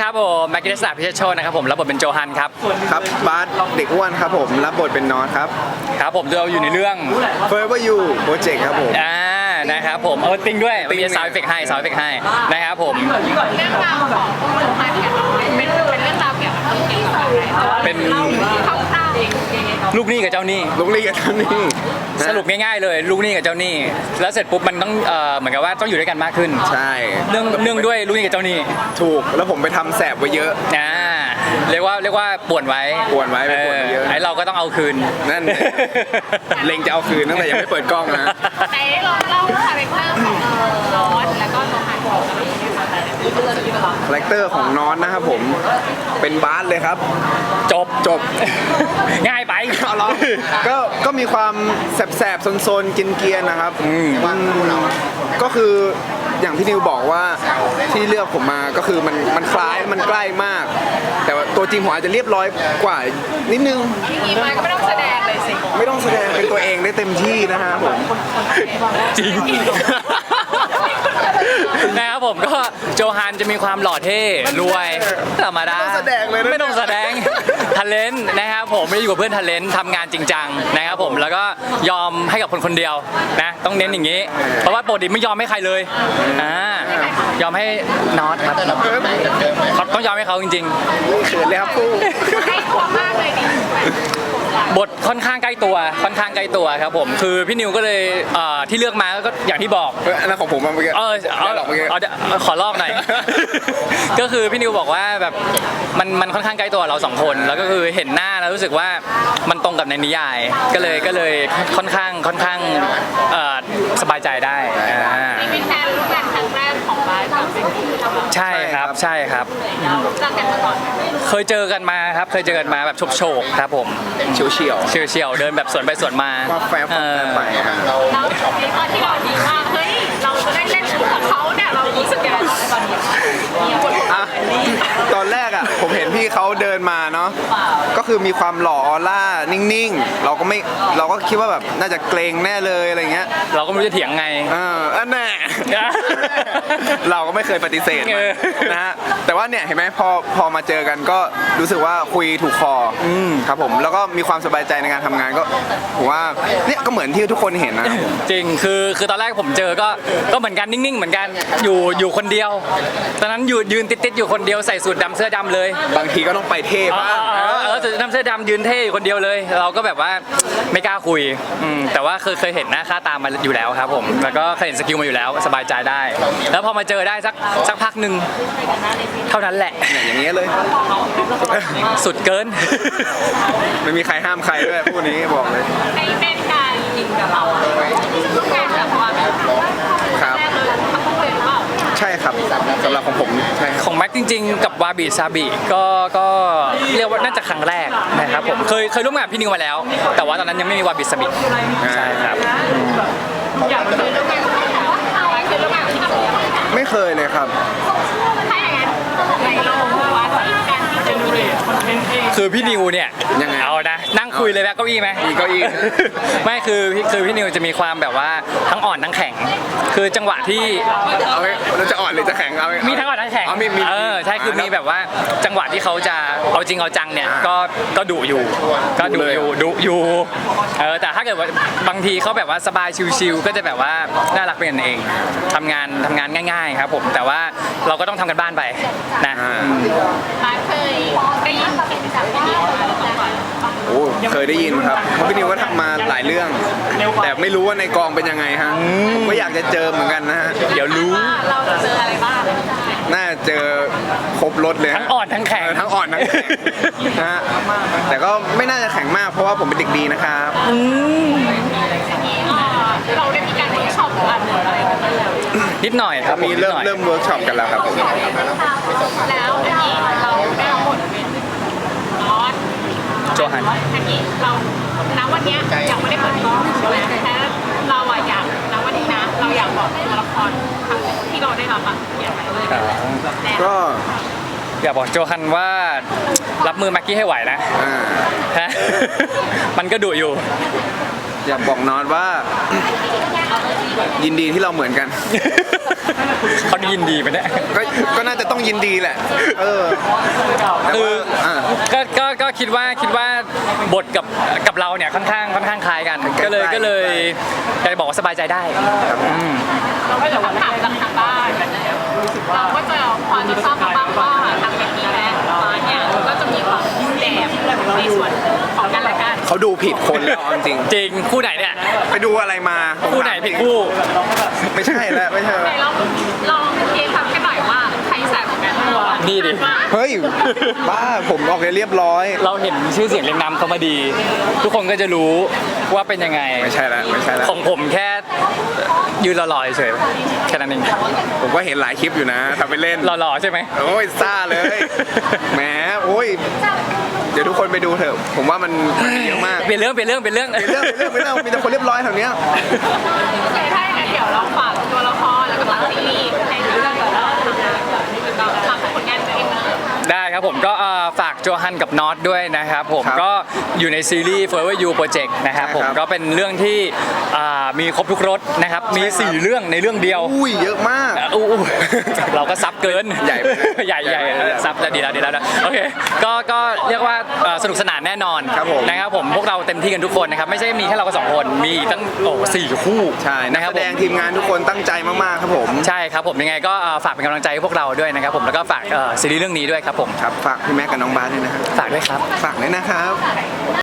ครับผมแม็กกินสาพิเชษโชตนะครับผมรับบทเป็นโจฮันครับครับบาสเด็กอ้วนครับผมรับบทเป็นนอตครับครับผมเราอยู่ในเรื่อง Forever You Project ครับผมอ่านะครับผมเออติงด้วยติ๊งมีซาวด์เอฟเฟกต์ให้ซาวด์เอฟเฟกต์ให้นะครับผมเรื่องราวของพวกโลหะเนี่ยเป็นเป็นเรื่องราวเกี่ยวกับคนเก่งกับอะไรแต่ว่าเป็นคร่าวๆ ลูกหนี้กับเจ้าหนี้ ลุงลี่กับท่านนี่นะสรุปง่ายๆเลย ลูกหนี้กับเจ้าหนี้ แล้วเสร็จปุ๊บมันต้องเอ่อเหมือนกับว่าต้องอยู่ด้วยกันมากขึ้น ใช่เนื่องเนื่องด้วยลูกหนี้กับเจ้าหนี้ถูกแล้วผมไปทำแสบไว้เยอะ อ่าเรียกว่าเรียกว่าป่วนไว้ป่วนไว้ไปป่วนไว้เยอะ ไอ้เราก็ต้องเอาคืน นั่น เล็งจะเอาคืนตั้งแต่ยังไม่เปิดกล้องนะ ไหนลองเล่าคาแรคเตอร์ของโรสแล้วก็โลหะของอะไรอย่างเงี้ยค่ะ คาแรคเตอร์ของนอนนะครับผมเป็นบาสเลยครับ จบจบ ง่ายไปเอาเหรอก็ก็มีความแสบๆโซนๆกินเกียนๆนะครับอืมก็คืออย่างที่นิวบอกว่าที่เลือกผมมาก็คือมันมันคล้ายมันใกล้มาก แต่ว่าตัวจริงผมอาจจะเรียบร้อยกว่านิดนึง อย่างงี้มาก็ไม่ต้องแสดงเลยสิ ไม่ต้องแสดงเป็นตัวเองได้เต็มที่นะฮะผม จริง นะครับผมก็โจฮันจะมีความหล่อเท่รวยธรรมดาไม่ต้องแสดงเลยนะ ไม่ต้องแสดง ทัเลนต์นะครับผมไม่ได้อยู่กับเพื่อนทัเลนต์ทำงานจริงจังนะครับผมแล้วก็ยอมให้กับคนคนเดียวนะต้องเน้นอย่างนี้ เพราะว่าปกติไม่ยอมให้ใครเลยอ่ายอมให้น็อตครับเขาต้องยอมให้เขาจริง เขินเลยครับผู้ให้ตัวมากเลยดิๆ บทค่อนข้างใกล้ตัวค่อนข้างใกล้ตัวครับผมคือพี่นิวก็เลยเอ่อที่เลือกมาก็อย่างที่บอกเอออันนั้นของผมมาเมื่อกี้เออเอาหลอกเมื่อกี้ เอาเดี๋ยวขอลอกหน่อย ก็คือพี่นิวบอกว่าแบบมันมันค่อนข้างใกล้ตัวเราสองคน แล้วก็คือเห็นหน้าแล้วรู้สึกว่ามันตรงกับในนิยาย ก็เลยก็เลยค่อนข้างค่อนข้างเอ่อสบายใจได้อ่า ใช่ครับใช่ครับรู้จักกันมาก่อนไหมเคยเจอกันมาครับ เคยเจอกันมาแบบโฉบๆครับผมเฉียวเฉียวเฉียวๆเดินแบบสวนไปสวนมาๆว่าแฟร์เอฟังอไปครับแล้วในตอนที่เราดีว่าเฮ้ยเราจะได้เล่นคู่กับเขาเนี่ยเรารู้สึกยังไงตอนนี้อะ ตอนแรกอะ ผมเห็นพี่เขาเดินมาเนาะก็คือมีความหล่อออร่านิ่งๆ เราก็ไม่เราก็คิดว่าแบบน่าจะเกรงแน่เลยอะไรเงี้ยเราก็ไม่รู้จะเถียงไง เอออันแน่ เราก็ไม่เคยปฏิเสธเออ นะฮะแต่ว่าเนี่ยเห็นไหมพอพอมาเจอกันก็รู้สึกว่าคุยถูกคออครับผมแล้วก็มีความสบายใจในการทำงานก็ผมว่าเนี่ยก็เหมือนที่ทุกคนเห็นนะจริง คือ คือตอนแรกผมเจอก็ ก็เหมือนกันนิ่งๆ เหมือนกัน อยู่ อยู่คนเดียว ตอนนั้นอยู่ยืนติดๆ อยู่คนเดียวใส่สูทดำเสื้อดำเลยบางทีก็ต้องไปเทเอบ้างอเออเออสูทดำเสื้อดำยืนเท่อยู่คนเดียวเลย เราก็แบบว่าไม่กล้าคุยอืมแต่ว่าเคยเคยเห็นหน้าค่าตามมาอยู่แล้วครับผมแล้วก็เคยเห็นสกิลมาอยู่แล้วสบายใจได้ แล้วพอมาเจอได้สักสักพักหนึ่งเท่านั้นแหละ เนี่ยอย่างเงี้ยเลย สุดเกิน ไม่มีใครห้ามใครด้วยพูดนี้บอกเลย ในเป็นการยิงกับเราร่วมงานกับความแบบครั สำหรับของผมใช่ครับ ของแม็กจริงๆ กับวาบิซาบิก็ก็เรียกว่าน่าจะครั้งแรกนะครับผมเคยเคยร่วมงานกับพี่นิวมาแล้ว แต่ว่าตอนนั้นยังไม่มีวาบิซาบิใช่ครับอยากคือร่วมงานกับเขาคือร่วมงานกับที่ทำงานไม่เคยเลยครับถ้าอย่างนั้นในโลกว่าการที่จะดูเด็กคนเป็นเพลงคือพี่นิวเนี่ยยังไง เอานะนั่ง คุยเลยแม่เก้าอี้ไหมมีเก้าอี้ ไม่คือพี่คือพี่นิวจะมีความแบบว่าทั้งอ่อนทั้งแข็ง คือจังหวะที่เอาไว้เราจะอ่อนหรือจะแข็งเอาไว้ มีทั้งอ่อนทั้งแข็งอ๋อมีมีเออใช่คือมีแบบว่าจังหวะที่เขาจะเอาจริงเอาจังเนี่ยก็ก็ดุอยู่ ก็ดุอยู่ดุอยู่เออแต่ถ้าเกิดว่าบางทีเขาแบบว่าสบายชิวๆก็จะแบบว่าน่ารักเป็นกันเองทำงานทำงานง่าย ๆ ครับผมแต่ว่าเราก็ต้องทำกันบ้านไปนะอ่าร้านเคยได้ยินเสียงจากพี่นิวมาก่อน โอ้เค ยได้ยินครับเพราะพี่นิวก็ทำมาหลายเรื่อง แต่ไม่รู้ว่าในกองเป็นยังไงฮะผมก็อยากจะเจอเหมือนกันนะฮะเดี๋ยวรู้ เราจะเจออะไรบ้าง น่าจะเจอครบรถเลยฮะทั้งอ่อนทั้งแข็ง เทั้งอ่อนทั้งแข็งนะฮะแต่ก็ไม่น่าจะแข็งมากเพราะว่าผมเป็นเด็กดีนะครับเราได้มีการเวิร์กช็อปหรืออะไรกันบ้างแล้วนิดหน่อยครับมีผเริ่มนิดหน่อย เริ่มเวิร์กช็อปกันแล้วครับ แล้วอันนี้เราได้รับบทเป็นนอต โจฮัน อันนี้เราณวันเนี้ยยังไม่ได้เปิดกล้องใช่ไหมแต่เราอะอยากณวันนี้นะ เราอยากบอกตัวละครทั้งที่เราได้รับอะอยากไปเลยแล้วก็ อยากบอกโจฮันว่ารับมือแม็กกี้ให้ไหวนะอ่า ฮะ มันก็ดุอยู่ อยากบอกนอตว่า ยินดีที่เราเหมือนกัน เขายินดีไปเนี่ยก็ก็น่าจะต้องยินดีแหละ เออแต่คือว่าอ่าก็ก็ก็คิดว่าคิดว่าบทกับกับเราเนี่ยค่อนข้างค่อนข้างคล้ายกัน ก็เลยใกล้ๆก็เลยอยากจะบอกว่าสบายใจได้อืมเราก็จะคำถามจากทางบ้านเราก็จะพอจะทราบมาบ้างว่าทางเป็นทีและมาเนี่ยก็จะมีความแดบในส่วนของกันและกัน เขาดูผิดคนแล้วเอาจริงจริงคู่ไหนเนี่ยไปดูอะไรมาคู่ไหนผิดคู่ ไม่ใช่แล้วไม่ใช่ไหนแล้วลองลองเทสทำแค่หน่อยว่าใครแสบกว่ากันนี่ดิเฮ้ยบ้าผมออกเลยเรียบร้อย เราเห็นชื่อเสียงเรียงนามเขามาดี ทุกคนก็จะรู้ ว่าเป็นยังไง ไม่ใช่แล้วไม่ใช่แล้วของผมแค่ยืนหล่อๆเฉยๆแค่นั้นเองผมก็เห็นหลายคลิปอยู่นะทำไปเล่นหล่อๆใช่ไหมโอ้ยซ่าเลยแหมโอ้ยเดี๋ยวทุกคนไปดูเถอะ ผมว่ามันมันเยอะมาก เปลี่ยนเรื่องเปลี่ยนเรื่องเปลี่ยนเรื่องเป็นเรื่องเป็นเรื่องเป็นเรื่องมีแต่คนเรียบร้อยแถวเนี้ยโอเคถ้าอย่างนั้นเดี๋ยวเราฝากตัวละครแล้วก็ฝากซีรีส์ให้ดูแล้วก็ทำงานแล้วก็ฝากผลงานตัวเองนะได้ครับผมก็เอ่อฝาก โจฮันกับน็อตด้วยนะครับผมครับก็อยู่ในซีรีส์ Forever You Project นะครับใช่ครับผมก็เป็นเรื่องที่อ่ามีครบทุกรสนะครับมีใช่ครับ4เรื่องในเรื่องเดียว อุ้ยเยอะมาก อะอู้อู้ เราก็ซับเกิน ใหญ่ไปเลยใหญ่ใหญ่ใหญ่ไปเลยซับแล้วดีแล้วดีแล้วนะโอเคก็ก็เรียกว่าเอ่อสนุกสนานแน่นอนครับผมนะครับผมพวกเราเต็มที่กันทุกคนนะครับไม่ใช่มีแค่เราก็สองคนมีอีกตั้งโอ้สี่คู่ใช่นักนะครัแสบดงทีมงานทุกคนตั้งใจมาก ๆ ครับผม ใช่ครับผมยังไงก็เอ่อฝากเป็นกำลังใจให้พวกเราด้วยนะครับผมแล้วก็ฝากเอ่อซีรีส์เรื่องนี้ด้วยครับผม ครับ ฝากพี่แม็กกับน้องบาสด้วยนะครับฝากด้วยครับ ฝากเลยนะครับ